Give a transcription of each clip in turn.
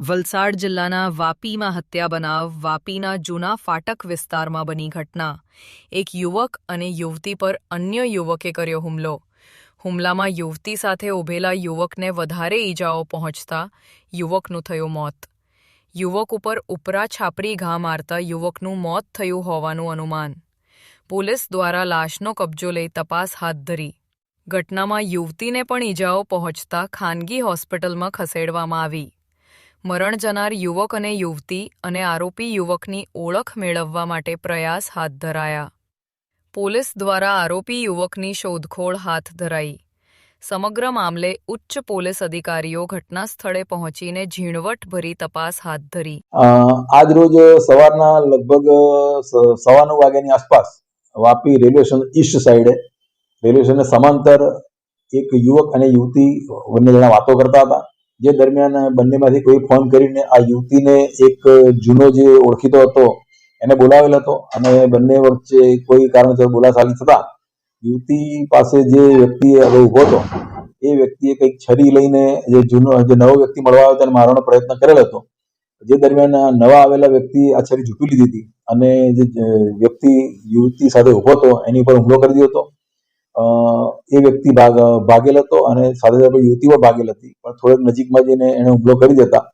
વલસાડ જિલ્લાના વાપીમાં હત્યા બનાવ, વાપીના જૂના ફાટક વિસ્તારમાં બની ઘટના. એક યુવક અને યુવતી પર અન્ય યુવકે કર્યો હુમલો. હુમલામાં યુવતી સાથે ઊભેલા યુવકને વધારે ઈજાઓ પહોંચતા યુવકનું થયું મોત. યુવક ઉપર ઉપરા છાપરી ઘા મારતા યુવકનું મોત થયું હોવાનું અનુમાન. પોલીસ દ્વારા લાશનો કબજો લઈ તપાસ હાથ ધરી. ઘટનામાં યુવતીને પણ ઈજાઓ પહોંચતા ખાનગી હોસ્પિટલમાં ખસેડવામાં આવી. મરણ જનાર યુવક અને યુવતી અને આરોપી યુવકની ઓળખ મેળવવા માટે પ્રયાસ હાથ ધરાયા. પોલીસ દ્વારા આરોપી યુવકની શોધખોળ હાથ ધરાઈ. સમગ્ર મામલે ઉચ્ચ પોલીસ અધિકારીઓ ઘટના સ્થળે પહોંચીને ઝીણવટભરી તપાસ હાથ ધરી. આજ રોજ સવારના લગભગ સવા નવ વાગ્યાની આસપાસ વાપી રેલવે સ્ટેશન ઈસ્ટ સાઈડે રેલવે સ્ટેશનને સમાંતર એક યુવક અને યુવતી બંને જણા વાતો કરતા હતા. જે દરમિયાન બંનેમાંથી કોઈ ફોન કરીને આ યુવતીને એક જૂનો જે ઓળખીતો હતો, એને બોલાવેલ હતો અને બંને વચ્ચે કોઈ કારણસર બોલાચાલી થતા યુવતી પાસે જે વ્યક્તિ હવે ઊભો હતો, એ વ્યક્તિએ કંઈક છરી લઈને જે જૂનો, જે નવો વ્યક્તિ મળવા આવ્યો તેને મારવાનો પ્રયત્ન કરેલ હતો. જે દરમિયાન નવા આવેલા વ્યક્તિ આ છરી ઝૂંપી લીધી હતી અને જે વ્યક્તિ યુવતી સાથે ઊભો હતો એની ઉપર હુમલો કરી દીધો હતો. એ વ્યક્તિ ભાગ ભાગેલ હતો અને સાથે સાથે યુવતી પણ ભાગેલ હતી. પણ થોડેક નજીકમાં જઈને એણે હુમલો કરી દેતા.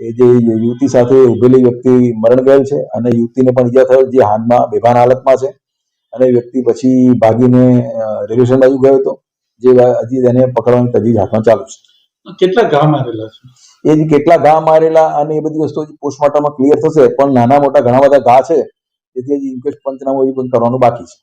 એ જે યુવતી સાથે ઊભેલી વ્યક્તિ મરણ ગયેલ છે અને યુવતીને પણ ઈજા થયેલ જે હાલમાં બેભાન હાલતમાં છે. અને એ વ્યક્તિ પછી ભાગીને રેલવે સ્ટેશન બાજુ ગયો હતો જે હજી તેને પકડવાની તજવીજ હાથમાં ચાલુ છે. કેટલા ઘા મારેલા છે? એ જે કેટલા ઘા મારેલા અને એ બધી વસ્તુ પોસ્ટમોર્ટમમાં ક્લિયર થશે પણ નાના મોટા ઘણા બધા ઘા છે તેથી હજી ઇન્ક્વેસ્ટ પંચનામું હજી પણ કરવાનું બાકી છે.